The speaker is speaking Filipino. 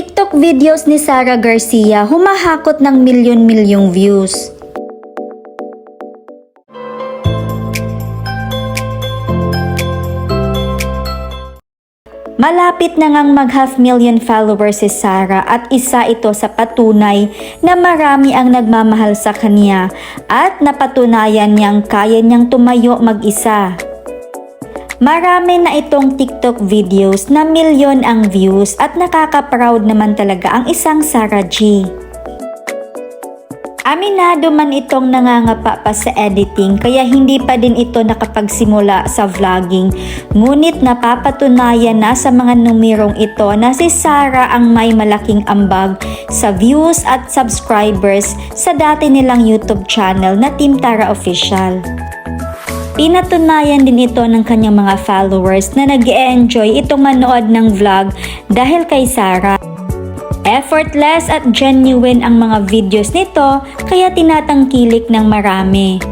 TikTok videos ni Sara Garcia humahakot ng milyon-milyong views. Malapit na ngang mag half million followers si Sarah at isa ito sa patunay na marami ang nagmamahal sa kanya at napatunayan niyang kaya niyang tumayo mag-isa. Marami na itong TikTok videos na milyon ang views at nakaka-proud naman talaga ang isang Sarah G. Aminado man itong nangangapa pa sa editing kaya hindi pa din ito nakapagsimula sa vlogging. Ngunit napapatunayan na sa mga numerong ito na si Sarah ang may malaking ambag sa views at subscribers sa dati nilang YouTube channel na Team Tara Official. Pinatunayan din ito ng kanyang mga followers na nag enjoy itong manood ng vlog dahil kay Sarah. Effortless at genuine ang mga videos nito kaya tinatangkilik ng marami.